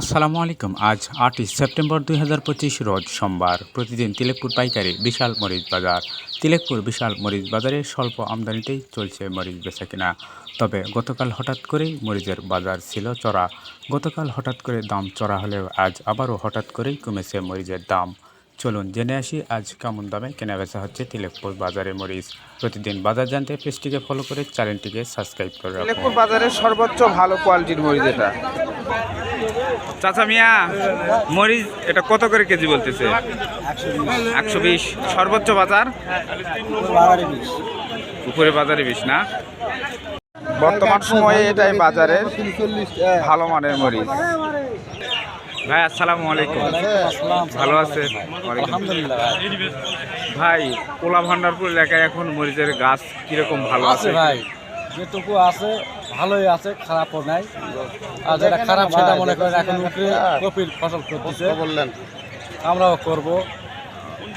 আসসালামু আলাইকুম। আজ আটই সেপ্টেম্বর দুই হাজার পঁচিশ রোজ সোমবার। প্রতিদিন তিলেকপুর পাইকারি বিশাল মরিচ বাজার। তিলেকপুর বিশাল মরিচ বাজারে স্বল্প আমদানিতেই চলছে মরিচ বেচা কিনা। তবে গতকাল হঠাৎ করেই মরিচের বাজার ছিল চড়া। গতকাল হঠাৎ করে দাম চড়া হলেও আজ আবারও হঠাৎ করেই কমেছে মরিচের দাম। চলুন জেনে আসি আজ কেমন দামে কেনা বেচা হচ্ছে তিলেকপুর বাজারে মরিচ। প্রতিদিন বাজার জানতে পেজটিকে ফলো করে চ্যানেলটিকে সাবস্ক্রাইব করে তিলেকপুর বাজারের সর্বোচ্চ ভালো কোয়ালিটির মরিচ এটা। চাচা মিয়া, মরিচ এটা কত করে কেজি বলতেছে? একশো বিশ। সর্বোচ্চ বাজার? উপরে বাজারে বিশ না? বর্তমান সময়ে এটাই বাজারের ভালো মানের মরিচ। ভাই আসসালামু আলাইকুম। ভালো আছে? ভাই কোলা ভান্ডারপুর এলাকায় এখন মরিচের গাছ কীরকম ভালো আছে ভাই যেটুকু আছে ভালোই আছে খারাপও নাই। আর যেটা খারাপ সেটা মনে করেন এখন কপির ফসল করতেছে। বললেন আমরাও করব।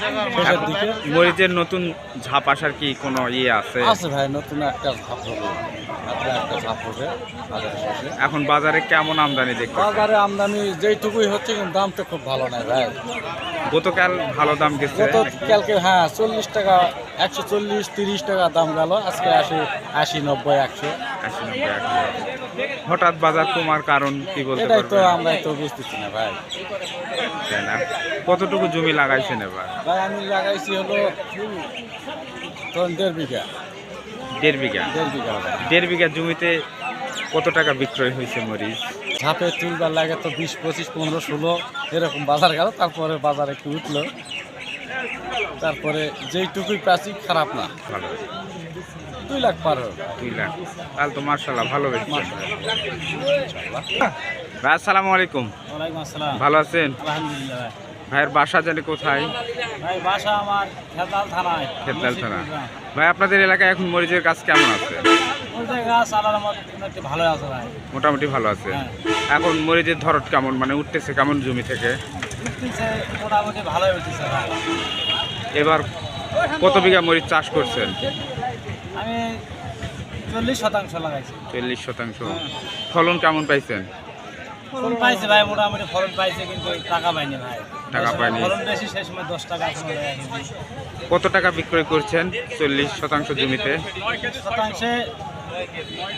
শেষের দিকে মরিচের নতুন ঝাপ আসার কি কোনো ইয়ে আছে? আছে ভাই নতুন একটা ধাপ হবে। একটা ধাপ হবে এখন বাজারে কেমন আমদানি দেখতে বাজারে আমদানি যেইটুকুই হচ্ছে কিন্তু দাম তো খুব ভালো নাই ভাই। গতকাল ভালো দাম গেছে। গত কালকে হ্যাঁ চল্লিশ টাকা একশো চল্লিশ তিরিশ টাকা দাম গেল। আজকে আশি আশি নব্বই একশো। আশি নব্বই, একশো। হঠাৎ বাজার কমার কারণ কি বলতে এটাই তো আমরা তো বুঝতেছি না ভাই। তাই না? কতটুকু জমি লাগাইছেন এবার? ভাই আমি লাগাইছি হলো দেড় বিঘা। দেড় বিঘা? দেড় বিঘা দেড় বিঘা জমিতে কত টাকা বিক্রয় হয়েছে মরিচ? ঝাঁপে তুলবার লাগে তো বিশ পঁচিশ পনেরো ষোলো এরকম বাজার গেল তারপরে বাজার একটু উঠল। তারপরে যেইটুকুই পাচ্ছি খারাপ না। ভালো। দুই লাখ পার হবে দুই লাখ। তাহলে তো মার্শাল্লাহ ভালো বেচছেন ভাই আসসালামু আলাইকুম। আসসালাম। ভালো আছেন? আলহামদুলিল্লাহ ভাইয়ের বাসা জানি কোথায়? ভাই বাসা আমার খেতাল থানায়। খেতলাল থানা। ভাই আপনাদের এলাকায় এখন মরিচের গাছ কেমন আছে? ভালো ভাই। মোটামুটি ভালো আছে। হ্যাঁ। এখন মরিচের ধরত কেমন? মানে উঠতেছে কেমন জমি থেকে? মোটামুটি ভালোই উঠতেছে এবার কত বিঘা মরিচ চাষ করছেন? আমি চল্লিশ শতাংশ লাগাইছি। চল্লিশ শতাংশ। ফলন কেমন পাইছেন? ফলন পাইছে ভাই মোটামুটি ফলন পাইছে কিন্তু টাকা পাইনি ভাই। টাকা পাইনি। ফলন বেশি সেই সময় দশ টাকা কত টাকা বিক্রয় করছেন? চল্লিশ শতাংশ জমিতে? শতাংশে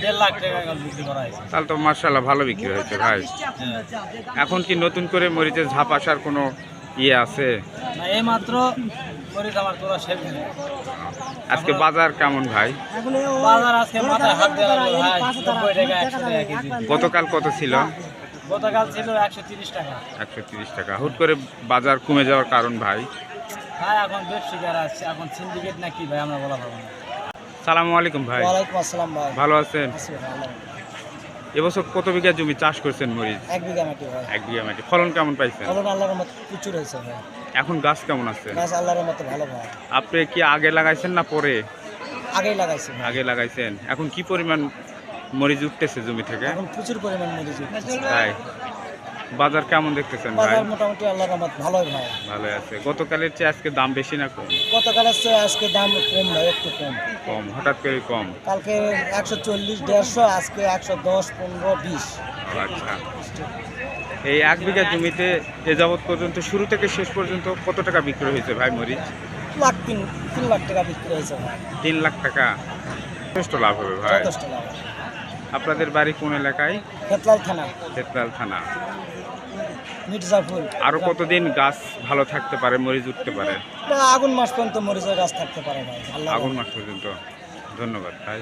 দেড় লাখ টাকা বিক্রি করা হয়েছে। তাহলে তো মার্শাল্লাহ ভালো বিক্রি হয়েছে ভাই। এখন কি নতুন করে মরিচের ঝাপ আসার কোনো ইয়ে আছে? না এই মাত্র মরিচ আমার তোরা শেষ আজকে বাজার কেমন ভাই? বাজার আজকে মাথায় হাত দেওয়া গতকাল কত ছিল? গতকাল ছিল একশো তিরিশ টাকা। একশো তিরিশ টাকা। হুট করে বাজার কমে যাওয়ার কারণ ভাই? ভাই এখন ব্যবসায়ীরা আসছে এখন সিন্ডিকেট না কি ভাই আমরা বলা পাবো না। সালামু আলাইকুম ভাই। ওয়ালাইকুম আসসালাম ভাই। ভালো আছেন? এবছর কত বিঘা জমি চাষ করছেন মরিচ? এক বিঘা মাটি ভাই। এক বিঘা মাটি। ফলন কেমন পাইছেন? ফলন আল্লাহর মতো প্রচুর হয়েছে ভাই। এখন গাছ কেমন আছে? গাছ আল্লাহর মতো ভালো ভাই। আপনি কি আগে লাগাইছেন না পরে? আগে লাগাইছেন আগে লাগাইছেন। এখন কি পরিমাণ মরিচ উঠতেছে জমি থেকে। এখন প্রচুর পরিমাণ মরিচ উঠতেছে। তাই? বাজার কেমন দেখতেছেন ভাই? বাজার মোটামুটি আল্লাহর রহমত ভালোই ভাই। ভালো আছে। গতকালের চেয়ে আজকে দাম বেশি না কম? গতকালের চেয়ে আজকে দাম কম ভাই একটু কম। কম হঠাৎ করে কম। কালকে একশো চল্লিশ দেড়শো আজকে একশো দশ পনেরো বিশ। আচ্ছা। এই এক বিঘা জমিতে এ যাবৎ পর্যন্ত শুরু থেকে শেষ পর্যন্ত কত টাকা বিক্রি হয়েছে ভাই মরিচ? লাখ তিন তিন লাখ টাকা বিক্রি হয়েছে ভাই। তিন লাখ টাকা। যথেষ্ট লাভ হবে ভাই। যথেষ্ট লাভ আপনাদের বাড়ি কোন এলাকায়? খেতলাল থানা। চেতলাল থানা। মির্জাপুর। আরও কতদিন গাছ ভালো থাকতে পারে মরিচ উঠতে পারে? আগুন মাস পর্যন্ত মরিচের গাছ থাকতে পারে ভাই। আগুন মাস পর্যন্ত। ধন্যবাদ ভাই।